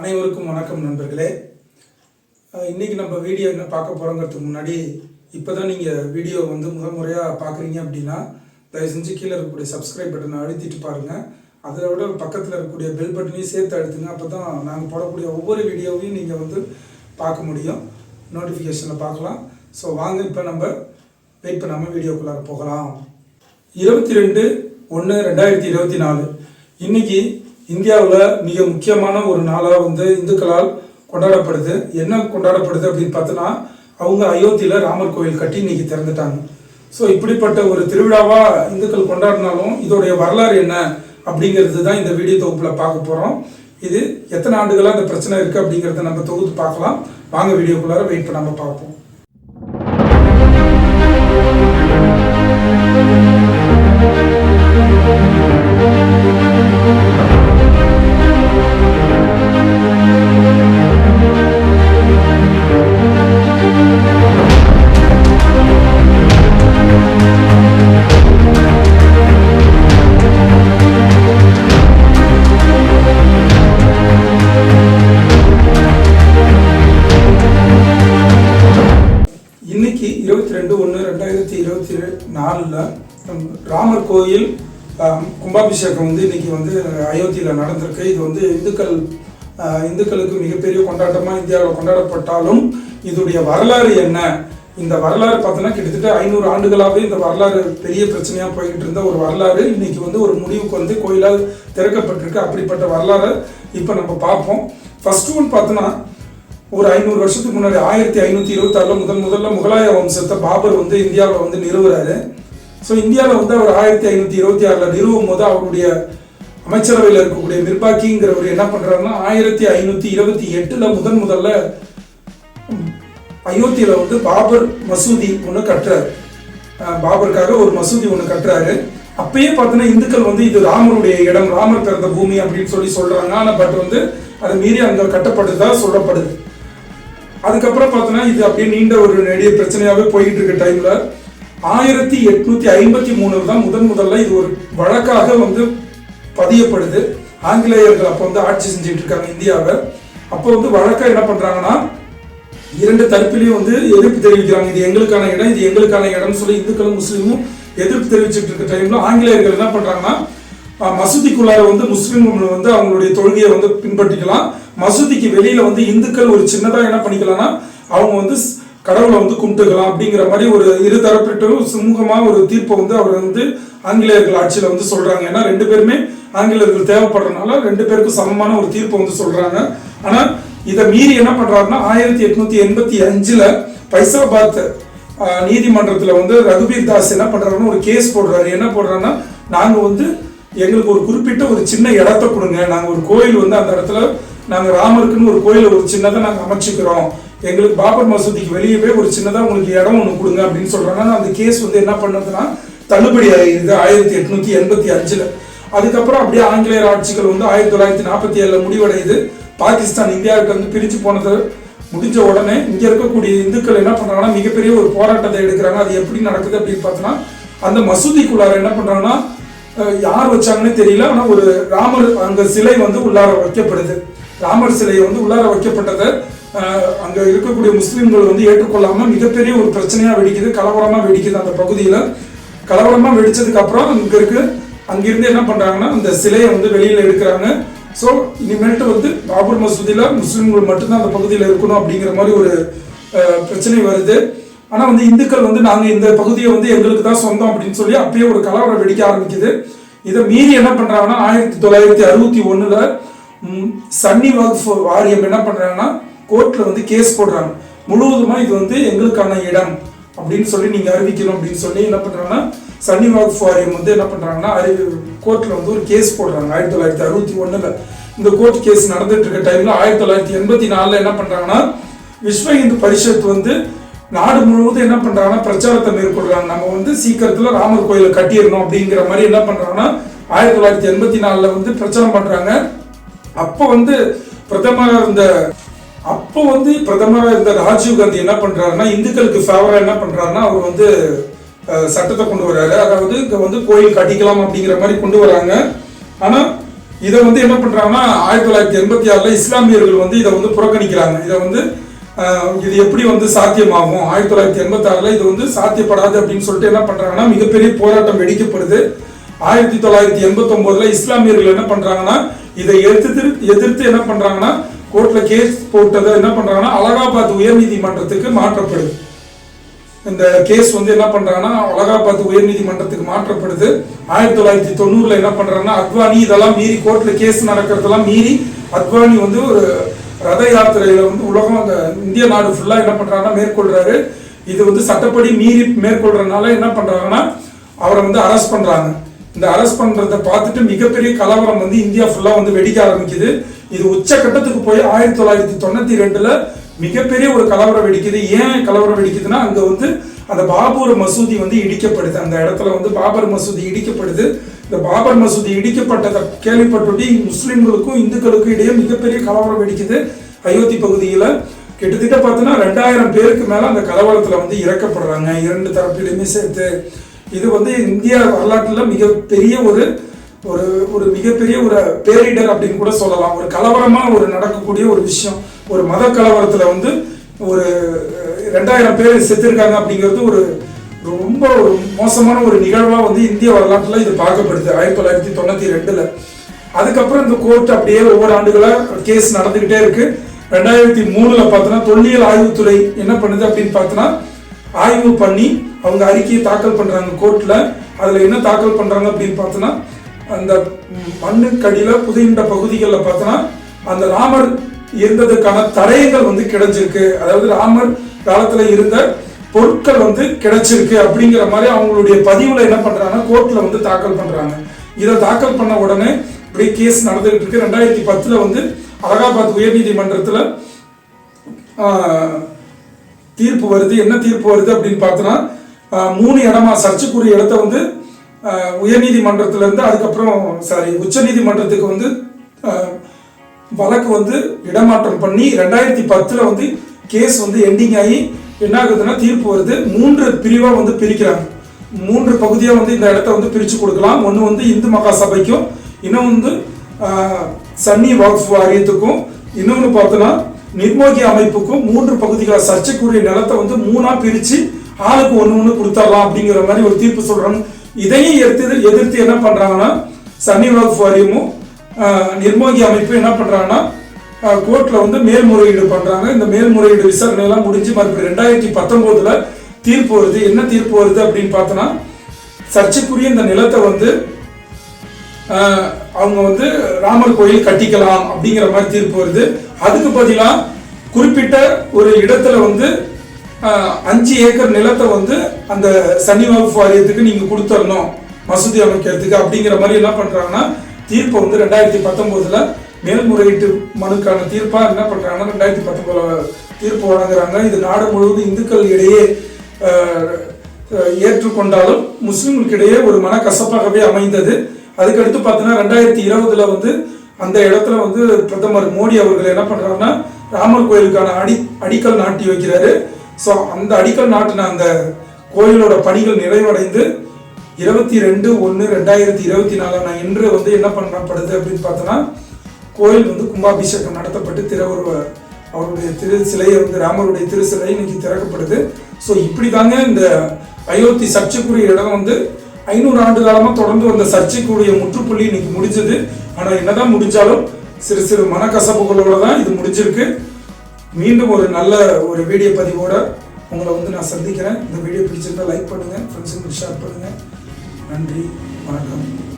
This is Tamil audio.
அனைவருக்கும் வணக்கம் நண்பர்களே. இன்றைக்கி நம்ம வீடியோ என்ன பார்க்க போகிறோங்கிறதுக்கு முன்னாடி இப்போ தான் நீங்கள் வீடியோ வந்து முதல் முறையாக பார்க்குறீங்க அப்படின்னா தயவு செஞ்சு கீழே இருக்கக்கூடிய சப்ஸ்கிரைப் பட்டனை அழுத்திட்டு பாருங்கள் அதை விட பக்கத்தில் இருக்கக்கூடிய பெல் பட்டனையும் சேர்த்து அழுத்துங்க. அப்போ தான் நாங்கள் போடக்கூடிய ஒவ்வொரு வீடியோவையும் நீங்கள் வந்து பார்க்க முடியும். நோட்டிஃபிகேஷனில் பார்க்கலாம். ஸோ வாங்க இப்போ நம்ம வெயிட் பண்ணாமல் வீடியோக்குள்ளார போகலாம். இருபத்தி ரெண்டு ஒன்று ரெண்டாயிரத்தி இருபத்தி நாலு. இன்னைக்கு இந்தியாவில் மிக முக்கியமான ஒரு நாளாக வந்து இந்துக்களால் கொண்டாடப்படுது. என்ன கொண்டாடப்படுது அப்படின்னு பார்த்தோன்னா அவங்க அயோத்தியில் ராமர் கோயில் கட்டி இன்னைக்கு திறந்துட்டாங்க. ஸோ இப்படிப்பட்ட ஒரு திருவிழாவாக இந்துக்கள் கொண்டாடினாலும் இதோடைய வரலாறு என்ன அப்படிங்கிறது தான் இந்த வீடியோ தொகுப்பில் பார்க்க போகிறோம் இது எத்தனை ஆண்டுகளாக இந்த பிரச்சனை இருக்குது அப்படிங்கிறத நம்ம தொகுத்து பார்க்கலாம். வாங்க வீடியோக்குள்ளார வெயிட் பண்ணாமல் பார்ப்போம். கோயில் கும்பாபிஷேகம் வந்து இன்னைக்கு வந்து அயோத்தியில் நடந்திருக்கு. இது வந்து இந்துக்கள் இந்துக்களுக்கு மிகப்பெரிய கொண்டாட்டமாக இந்தியாவில் கொண்டாடப்பட்டாலும் இதோடைய வரலாறு என்ன? இந்த வரலாறு பார்த்தோன்னா கிட்டத்தட்ட ஐநூறு ஆண்டுகளாகவே இந்த வரலாறு பெரிய பிரச்சனையாக போய்கிட்டு இருந்த ஒரு வரலாறு. இன்னைக்கு வந்து ஒரு முடிவுக்கு வந்து கோயிலால் திறக்கப்பட்டிருக்கு. அப்படிப்பட்ட வரலாறை இப்போ நம்ம பார்ப்போம். ஃபர்ஸ்ட் ஒன் பார்த்தோன்னா ஒரு ஐநூறு வருஷத்துக்கு முன்னாடி ஆயிரத்தி ஐநூற்றி இருபத்தாறில் முதல் முதல்ல முகலாய வம்சத்தை பாபர் வந்து இந்தியாவில் வந்து நிறுவுறாரு. ஸோ இந்தியாவில் வந்து அவர் ஆயிரத்தி ஐநூற்றி இருபத்தி ஆறில் நிறுவும் போது அவருடைய அமைச்சரவையில் இருக்கக்கூடிய மிர்பாக்கிங்கிறவர் என்ன பண்ணுறாருன்னா ஆயிரத்தி ஐநூற்றி இருபத்தி எட்டில் முதன் முதல்ல அயோத்தியில் வந்து பாபர் மசூதி ஒன்று கட்டுறாரு. பாபருக்காக ஒரு மசூதி ஒன்று கட்டுறாரு. அப்பயே பார்த்தீங்கன்னா இந்துக்கள் வந்து இது ராமருடைய இடம் ராமர் பிறந்த பூமி அப்படின்னு சொல்லி சொல்கிறாங்க ஆனால் பட் வந்து அதை மீறி அங்கே கட்டப்படுதா சொல்லப்படுது. அதுக்கப்புறம் பார்த்தோன்னா இது அப்படியே நீண்ட ஒரு நெடிய பிரச்சனையாகவே போய்கிட்டு இருக்க டைமில் ஆயிரத்தி எட்நூத்தி ஐம்பத்தி மூணுல தான் முதன் முதல்ல இது ஒரு வழக்காக வந்து பதியப்படுது. ஆங்கிலேயர்கள் அப்போ வந்து ஆட்சி செஞ்சுட்டு இருக்காங்க இந்தியாவை. அப்போ வந்து வழக்கா என்ன பண்றாங்கன்னா இரண்டு தரப்பிலையும் வந்து எதிர்ப்பு தெரிவிக்கிறாங்க. இது எங்களுக்கான இடம் இது எங்களுக்கான இடம்னு சொல்லி இந்துக்களும் முஸ்லீமும் எதிர்ப்பு தெரிவிச்சுட்டு இருக்க டைம்ல ஆங்கிலேயர்கள் என்ன பண்றாங்கன்னா மசூதிக்குள்ளார வந்து முஸ்லீம்கள் வந்து அவங்களுடைய தொழுகையை வந்து பின்பற்றிக்கலாம். மசூதிக்கு வெளியில வந்து இந்துக்கள் ஒரு சின்னதா என்ன பண்ணிக்கலாம்னா அவங்க வந்து ஸ்- கடவுளை வந்து கும்பிட்டுக்கலாம் அப்படிங்கிற மாதிரி ஒரு இரு தரப்பிட்டும் சுமூகமா ஒரு தீர்ப்பை வந்து அவர் வந்து ஆங்கிலேயர்கள் ஆட்சியில வந்து சொல்றாங்க. ஏன்னா ரெண்டு பேருமே ஆங்கிலேயர்கள் தேவைப்படுறதுனால ரெண்டு பேருக்கும் சமமான ஒரு தீர்ப்பை வந்து சொல்றாங்க. ஆனா இதை மீறி என்ன பண்றாருன்னா ஆயிரத்தி எட்நூத்தி எண்பத்தி அஞ்சுல பைசாபாத் நீதிமன்றத்தில் நீதிமன்றத்துல வந்து ரகுபீர் தாஸ் என்ன பண்ணுறாருன்னு ஒரு கேஸ் போடுறாரு. என்ன போடுறாருன்னா நாங்க வந்து எங்களுக்கு ஒரு குறிப்பிட்ட ஒரு சின்ன இடத்த கொடுங்க. நாங்க ஒரு கோயில் வந்து அந்த இடத்துல நாங்க ராமருக்குன்னு ஒரு கோயில ஒரு சின்னதை நாங்க அமைச்சுக்கிறோம். எங்களுக்கு பாபர் மசூதிக்கு வெளியவே ஒரு சின்னதா உங்களுக்கு இடம் ஒன்று கொடுங்க அப்படின்னு சொல்றாங்க. அந்த கேஸ் வந்து என்ன பண்ணதுன்னா தள்ளுபடி ஆகிடுது ஆயிரத்தி எட்நூத்தி எண்பத்தி அஞ்சுல. அதுக்கப்புறம் அப்படியே ஆங்கிலேயர் ஆட்சிகள் வந்து ஆயிரத்தி தொள்ளாயிரத்தி நாற்பத்தி ஏழுல முடிவடையுது. பாகிஸ்தான் இந்தியாவுக்கு வந்து பிரித்து போனது. முடிஞ்ச உடனே இங்க இருக்கக்கூடிய இந்துக்கள் என்ன பண்றாங்கன்னா மிகப்பெரிய ஒரு போராட்டத்தை எடுக்கிறாங்க. அது எப்படி நடக்குது அப்படின்னு பார்த்தோன்னா அந்த மசூதிக்குள்ளார என்ன பண்றாங்கன்னா யார் வச்சாங்கன்னே தெரியல. ஆனா ஒரு ராமர் அங்க சிலை வந்து உள்ளார வைக்கப்படுது. ராமர் சிலை வந்து உள்ளார வைக்கப்பட்டதை. அங்க இருக்கக்கூடிய முஸ்லிம்கள் வந்து ஏற்றுக்கொள்ளாம மிகப்பெரிய ஒரு பிரச்சனையா வெடிக்குது கலவரமா வெடிக்குது அந்த பகுதியில. கலவரமா வெடிச்சதுக்கு அப்புறம் அங்க இருக்கு அங்கிருந்து என்ன பண்றாங்கன்னா அந்த சிலையை வந்து வெளியில எடுக்கிறாங்க. ஸோ இனிமேல்ட்டு வந்து பாபர் மசூதியில முஸ்லிம்கள் மட்டும்தான் அந்த பகுதியில் இருக்கணும் அப்படிங்கிற மாதிரி ஒரு பிரச்சனை வருது. ஆனா வந்து இந்துக்கள் வந்து நாங்க இந்த பகுதியை வந்து எங்களுக்கு தான் சொந்தம் அப்படின்னு சொல்லி அப்பயே ஒரு கலவரம் வெடிக்க ஆரம்பிக்குது. இதை மீறி என்ன பண்றாங்கன்னா ஆயிரத்தி தொள்ளாயிரத்தி அறுபத்தி ஒண்ணுல சன்னி வகுப் வாரியம் என்ன பண்றாங்கன்னா கோர்ட்டில் வந்து கேஸ் போடுறாங்க. முழுவதுமாக இது வந்து எங்களுக்கான இடம் அப்படின்னு சொல்லி நீங்கள் அறிவிக்கணும் அப்படின்னு சொல்லி என்ன பண்ணுறாங்கன்னா சன்னி வகுப் வாரியம் வந்து என்ன பண்ணுறாங்கன்னா அறிவி கோர்ட்டில் வந்து ஒரு கேஸ் போடுறாங்க. ஆயிரத்தி தொள்ளாயிரத்தி அறுபத்தி ஒன்றில் இந்த கோர்ட் கேஸ் நடந்துட்டு இருக்க டைமில் ஆயிரத்தி தொள்ளாயிரத்தி எண்பத்தி நாலில் என்ன பண்ணுறாங்கன்னா விஸ்வ இந்து பரிஷத் வந்து நாடு முழுவதும் என்ன பண்ணுறாங்கன்னா பிரச்சாரத்தை மேற்கொள்கிறாங்க நம்ம வந்து சீக்கிரத்தில் ராமர் கோயிலை கட்டிடணும் அப்படிங்கிற மாதிரி என்ன பண்ணுறாங்கன்னா ஆயிரத்தி தொள்ளாயிரத்தி எண்பத்தி நாலில் வந்து பிரச்சாரம் பண்ணுறாங்க அப்போ வந்து பிரதமர் இந்த அப்போ வந்து பிரதமராக இருந்த ராஜீவ் காந்தி என்ன பண்றாருன்னா இந்துக்களுக்கு ஃபேவராக என்ன பண்றாருன்னா அவர் வந்து சட்டத்தை கொண்டு வர்றாரு அதாவது இங்கே வந்து கோயில் கட்டிக்கலாம் அப்படிங்கிற மாதிரி கொண்டு வராங்க. ஆனால் இதை வந்து என்ன பண்ணுறாங்கன்னா ஆயிரத்தி தொள்ளாயிரத்தி எண்பத்தி ஆறில் இஸ்லாமியர்கள் வந்து இதை வந்து புறக்கணிக்கிறாங்க. இதை வந்து இது எப்படி வந்து சாத்தியமாகும்? ஆயிரத்தி தொள்ளாயிரத்தி எண்பத்தி இது வந்து சாத்தியப்படாது அப்படின்னு சொல்லிட்டு என்ன பண்ணுறாங்கன்னா மிகப்பெரிய போராட்டம் வெடிக்கப்படுது. ஆயிரத்தி தொள்ளாயிரத்தி எண்பத்தொம்போதில் இஸ்லாமியர்கள் என்ன பண்ணுறாங்கன்னா இதை எதிர்த்து எதிர்த்து என்ன பண்ணுறாங்கன்னா கோர்ட்ல கேஸ் போட்டதை என்ன பண்றாங்கன்னா அலகாபாத் உயர்நீதிமன்றத்துக்கு மாற்றப்படுது. இந்த கேஸ் வந்து என்ன பண்றாங்கன்னா அலகாபாத் உயர்நீதிமன்றத்துக்கு மாற்றப்படுது. ஆயிரத்தி தொள்ளாயிரத்தி தொண்ணூறுல என்ன பண்றாங்கன்னா அத்வானி இதெல்லாம் மீறி கோர்ட்ல கேஸ் நடக்கிறதெல்லாம் மீறி அத்வானி வந்து ஒரு ரத யாத்திரையில வந்து உலகம் அந்த இந்திய நாடு ஃபுல்லா என்ன பண்றாங்கன்னா மேற்கொள்றாரு. இது வந்து சட்டப்படி மீறி மேற்கொள்றதுனால என்ன பண்றாங்கன்னா அவரை வந்து அரெஸ்ட் பண்றாங்க. இந்த அரெஸ்ட் பண்றதை பார்த்துட்டு மிகப்பெரிய கலவரம் வந்து இந்தியா ஃபுல்லா வந்து வெடிக்க ஆரம்பிக்குது. இது உச்சகட்டத்துக்கு போய் ஆயிரத்தி தொள்ளாயிரத்தி தொண்ணூத்தி ரெண்டுல மிகப்பெரிய ஒரு கலவரம் வெடிக்குது. ஏன் கலவரம் வெடிக்குதுன்னா அங்க வந்து அந்த பாபர் மசூதி வந்து இடிக்கப்படுது. அந்த இடத்துல வந்து பாபர் மசூதி இடிக்கப்படுது. இந்த பாபர் மசூதி இடிக்கப்பட்டதை கேள்விப்பட்டு முஸ்லிம்களுக்கும் இந்துக்களுக்கும் இடையே மிகப்பெரிய கலவரம் வெடிக்குது. அயோத்தி பகுதியில கிட்டத்தட்ட பார்த்தோன்னா ரெண்டாயிரம் பேருக்கு மேல அந்த கலவரத்துல வந்து இறக்கப்படுறாங்க. இரண்டு தரப்பிலுமே சேர்த்து. இது வந்து இந்தியா வரலாற்றுல மிகப்பெரிய ஒரு ஒரு ஒரு மிகப்பெரிய ஒரு பேரிடர் அப்படின்னு கூட சொல்லலாம். ஒரு கலவரமாக ஒரு நடக்கக்கூடிய ஒரு விஷயம். ஒரு மத கலவரத்தில் வந்து ஒரு ரெண்டாயிரம் பேர் செத்துருக்காங்க அப்படிங்கிறது ஒரு ரொம்ப ஒரு மோசமான ஒரு நிகழ்வாக வந்து இந்திய வரலாற்றில் இது பார்க்கப்படுது ஆயிரத்தி தொள்ளாயிரத்தி தொண்ணூற்றி ரெண்டில். அதுக்கப்புறம் இந்த கோர்ட் அப்படியே ஒவ்வொரு ஆண்டுகளாக கேஸ் நடந்துக்கிட்டே இருக்கு. ரெண்டாயிரத்தி மூணில் பார்த்தோன்னா தொல்லியல் ஆய்வுத்துறை என்ன பண்ணுது அப்படின்னு பார்த்தோன்னா ஆய்வு பண்ணி அவங்க அறிக்கையை தாக்கல் பண்ணுறாங்க கோர்ட்டில் அதில் என்ன தாக்கல் பண்ணுறாங்க அப்படின்னு பார்த்தோன்னா அந்த மண்ணுக்கடியில புதையுண்ட பகுதிகளில் பார்த்தோன்னா அந்த ராமர் இருந்ததுக்கான தடயங்கள் வந்து கிடைச்சிருக்கு. அதாவது ராமர் காலத்துல இருந்த பொருட்கள் வந்து கிடைச்சிருக்கு அப்படிங்கிற மாதிரி அவங்களுடைய பதிவுல என்ன பண்ணுறாங்கன்னா கோர்ட்ல வந்து தாக்கல் பண்றாங்க. இதை தாக்கல் பண்ண உடனே இப்படி கேஸ் நடந்துகிட்டு இருக்கு. ரெண்டாயிரத்தி பத்துல வந்து அலகாபாத் உயர்நீதிமன்றத்துல தீர்ப்பு வருது. என்ன தீர்ப்பு வருது அப்படின்னு பார்த்தோன்னா மூணு இடமா சர்ச்சைக்குரிய இடத்த வந்து உயர்நீதிமன்றத்திலேருந்து இருந்து அதுக்கப்புறம் சாரி உச்சநீதிமன்றத்துக்கு வந்து வழக்கு வந்து இடமாற்றம் பண்ணி ரெண்டாயிரத்தி பத்தில் வந்து கேஸ் வந்து எண்டிங் ஆகி என்ன ஆகுதுன்னா தீர்ப்பு வருது. மூன்று பிரிவாக வந்து பிரிக்கிறாங்க. மூன்று பகுதியாக வந்து இந்த இடத்த வந்து பிரித்து கொடுக்கலாம். ஒன்று வந்து இந்து மகா சபைக்கும் இன்னும் வந்து சன்னி வக்ஃப் வாரியத்துக்கும் இன்னொன்று பார்த்தோன்னா நிர்மோகி அமைப்புக்கும் மூன்று பகுதிகளாக சர்ச்சைக்குரிய நிலத்தை வந்து மூணாக பிரித்து ஆளுக்கு ஒன்று ஒன்று கொடுத்துடலாம் அப்படிங்கிற மாதிரி ஒரு தீர்ப்பு சொல்கிறாங்க இதையும் எதிர்த்து எதிர்த்து என்ன பண்றாங்கன்னா சன்னி வக்ஃப் வாரியமும் ஆஹ், நிர்மோகி அமைப்பு என்ன பண்றாங்கன்னா கோர்ட்ல வந்து மேல்முறையீடு பண்றாங்க. இந்த மேல்முறையீடு விசாரணை எல்லாம் முடிஞ்சு மறுபடியும் ரெண்டாயிரத்தி பத்தொன்பதுல தீர்ப்பு வருது. என்ன தீர்ப்பு வருது அப்படின்னு பார்த்தோன்னா சர்ச்சைக்குரிய இந்த நிலத்தை வந்து அவங்க வந்து ராமர் கோயில் கட்டிக்கலாம் அப்படிங்கிற மாதிரி தீர்ப்பு வருது. அதுக்கு பதிலாக குறிப்பிட்ட ஒரு இடத்துல வந்து அஞ்சு ஏக்கர் நிலத்தை வந்து அந்த சனி வகுப்பு வாரியத்துக்கு நீங்க கொடுத்துடணும் மசூதி அமைக்கிறதுக்கு அப்படிங்கிற மாதிரி என்ன பண்றாங்கன்னா தீர்ப்பை வந்து ரெண்டாயிரத்தி பத்தொன்பதுல மேல்முறையீட்டு மனுக்கான தீர்ப்பா என்ன பண்றாங்கன்னா ரெண்டாயிரத்தி பத்தொன்பதுல தீர்ப்பு வழங்குறாங்க. இது நாடு முழுவதும் இந்துக்கள் இடையே ஏற்றுக்கொண்டாலும் முஸ்லிம்களுக்கிடையே ஒரு மனக்கசப்பாகவே அமைந்தது. அதுக்கடுத்து பார்த்தீங்கன்னா ரெண்டாயிரத்தி இருபதுல வந்து அந்த இடத்துல வந்து பிரதமர் மோடி அவர்கள் என்ன பண்றாருன்னா ராமர் கோயிலுக்கான அடி அடிக்கல் நாட்டி வைக்கிறாரு. ஸோ அந்த அடிக்கல் நாட்டின அந்த கோயிலோட பணிகள் நிறைவடைந்து இருபத்தி ரெண்டு ஒன்று ரெண்டாயிரத்தி இருபத்தி நாலான இன்று வந்து என்ன பண்ணப்படுது அப்படின்னு பார்த்தோன்னா கோயில் வந்து கும்பாபிஷேகம் நடத்தப்பட்டு திருவருவ அவருடைய திரு சிலையை வந்து ராமருடைய திரு சிலை இன்னைக்கு திறக்கப்படுது. ஸோ இப்படி தாங்க இந்த அயோத்தி சர்ச்சைக்குரிய இடம் வந்து ஐநூறு ஆண்டு காலமாக தொடர்ந்து வந்த சர்ச்சைக்குரிய முற்றுப்புள்ளி இன்னைக்கு முடிஞ்சது. ஆனால் என்னதான் முடிஞ்சாலும் சிறு சிறு மனக்கசப்புகளோட தான் இது முடிஞ்சிருக்கு. மீண்டும் ஒரு நல்ல ஒரு வீடியோ பதிவோட உங்களை வந்து நான் சந்திக்கிறேன். இந்த வீடியோ பிடிச்சிருந்தா லைக் பண்ணுங்கள் ஃப்ரெண்ட்ஸுங்களுக்கு ஷேர் பண்ணுங்கள் நன்றி வணக்கம்.